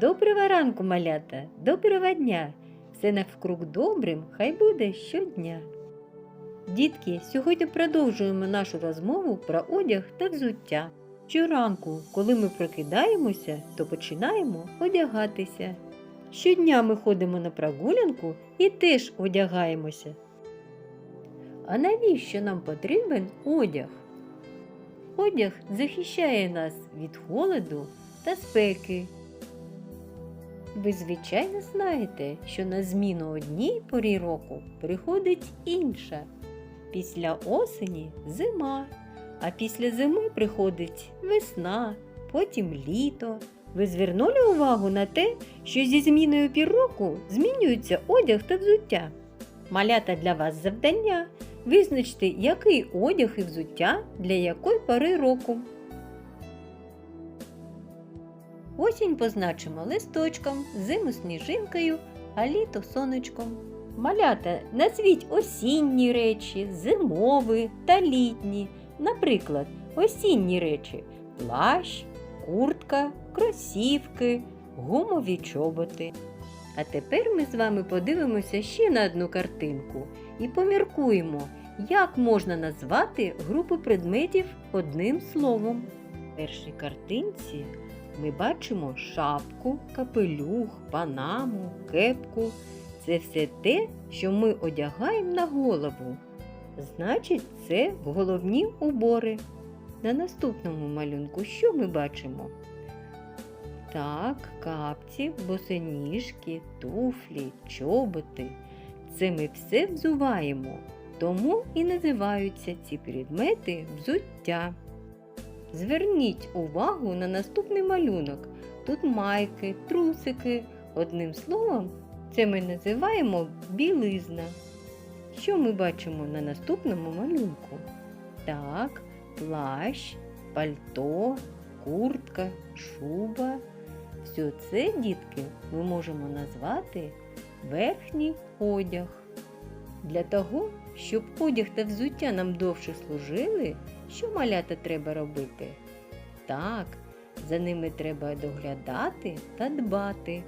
Доброго ранку, малята, доброго дня! Все навкруг добрим, хай буде щодня. Дітки, сьогодні продовжуємо нашу розмову про одяг та взуття. Щоранку, коли ми прокидаємося, то починаємо одягатися. Щодня ми ходимо на прогулянку і теж одягаємося. А навіщо нам потрібен одяг? Одяг захищає нас від холоду та спеки. Ви, звичайно, знаєте, що на зміну одній порі року приходить інша. Після осені зима, а після зими приходить весна, потім літо. Ви звернули увагу на те, що зі зміною пір року змінюється одяг та взуття. Малята для вас завдання визначте, який одяг і взуття для якої пори року. Осінь позначимо листочком, зиму сніжинкою, а літо сонечком. Малята, назвіть осінні речі, зимові та літні. Наприклад, осінні речі плащ, куртка, кросівки, гумові чоботи. А тепер ми з вами подивимося ще на одну картинку і поміркуємо, як можна назвати групу предметів одним словом. В першій картинці ми бачимо шапку, капелюх, панаму, кепку. Це все те, що ми одягаємо на голову. Значить, це головні убори. На наступному малюнку що ми бачимо? Так, капці, босоніжки, туфлі, чоботи. Це ми все взуваємо, тому і називаються ці предмети взуття. Зверніть увагу на наступний малюнок. Тут майки, трусики. Одним словом, це ми називаємо білизна. Що ми бачимо на наступному малюнку? Так, плащ, пальто, куртка, шуба. Все це, дітки, ми можемо назвати верхній одяг. Для того, щоб одяг та взуття нам довше служили, що малята треба робити? Так, за ними треба доглядати та дбати.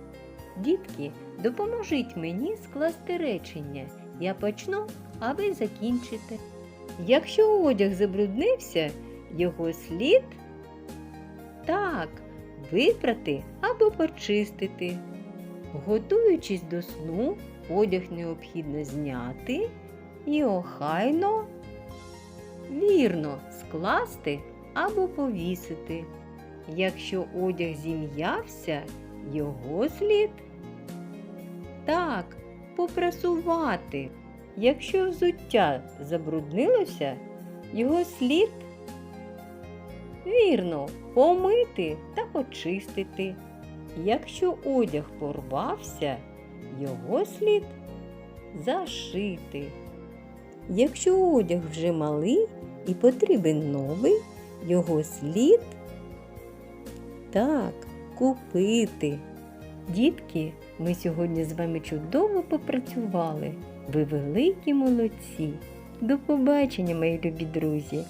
Дітки, допоможіть мені скласти речення. Я почну, а ви закінчите. Якщо одяг забруднився, його слід так, випрати або почистити. Готуючись до сну, одяг необхідно зняти і охайно, вірно скласти або повісити. Якщо одяг зім'явся, його слід так, попрасувати. Якщо взуття забруднилося, його слід вірно помити та почистити. Якщо одяг порвався, його слід зашити. Якщо одяг вже малий і потрібен новий, його слід так купити. Дітки, ми сьогодні з вами чудово попрацювали. Ви великі молодці. До побачення, мої любі друзі!